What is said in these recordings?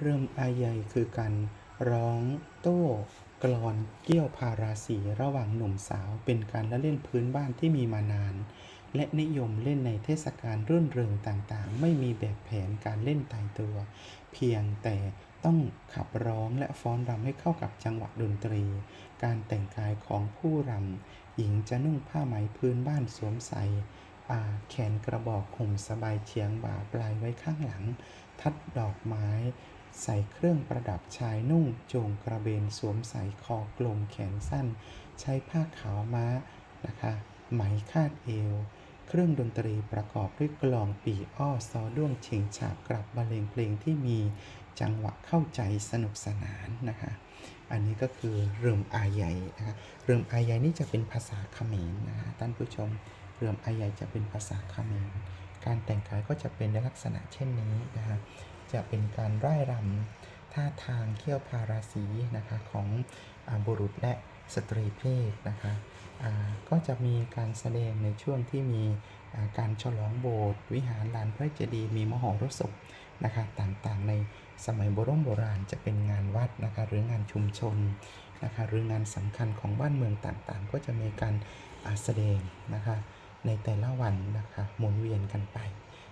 เริ่มอาใหญ่คือการร้องโต้กลอนเกี่ยวพาราสีระหว่างหนุ่มสาวเป็นการละเล่นพื้นบ้านที่มีมานาน และนิยมเล่นในเทศกาลรื่นเริงต่างๆ ไม่มีแบบแผนการเล่นตายตัว เพียงแต่ต้องขับร้องและฟ้อนรำให้เข้ากับจังหวะดนตรี การแต่งกายของผู้รำหญิงจะนุ่งผ้าไหมพื้นบ้านสวมใส่อาแขนกระบอกห่มสบายเฉียงบ่าปลายไว้ข้างหลัง ทัดดอกไม้ ใส่เครื่องประดับชายนุ่งโจงกระเบนสวมใส่คอกลมแขนสั้น ใช้ผ้าขาวม้านะคะไหมคาดเอว เครื่องดนตรีประกอบด้วยกลองปีอ้อซอด้วงเชิงฉาบกลับบรรเลงเพลงที่มีจังหวะเข้าใจสนุกสนานนะคะอันนี้ก็คือเริ่มอาใหญ่นะคะเริ่มอาใหญ่นี่จะเป็นภาษาเขมรนะฮะท่านผู้ชมเริ่มอาใหญ่จะเป็นภาษาเขมรการแต่งกายก็จะเป็นในลักษณะเช่นนี้นะคะ จะเป็นการร่ายรำท่าทางเขี้ยวพาราสีนะคะของอบุรุษและสตรีเพศนะคะก็จะมีการแสดงในช่วงที่มีการฉลองโบสถ์วิหารลานพระเจดีย์มีมหรสพนะคะต่างๆ ในสมัยโบรโบราณจะเป็นงานวัดนะคะหรืองานชุมชนนะคะหรืองานสำคัญของบ้านเมืองต่างๆ ก็จะมีการแสดงนะคะในแต่ละวันนะคะหมุนเวียนกันไป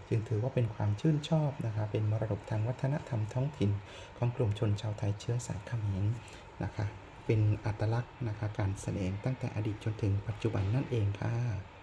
จึงถือว่าเป็นความชื่นชอบนะคะเป็นมรดกทางวัฒนธรรมท้องถิ่น ของกลุ่มชนชาวไทยเชื้อสายเขมรนะคะ เป็นอัตลักษณ์นะคะการแสดงตั้งแต่อดีตจนถึงปัจจุบันนั่นเองค่ะ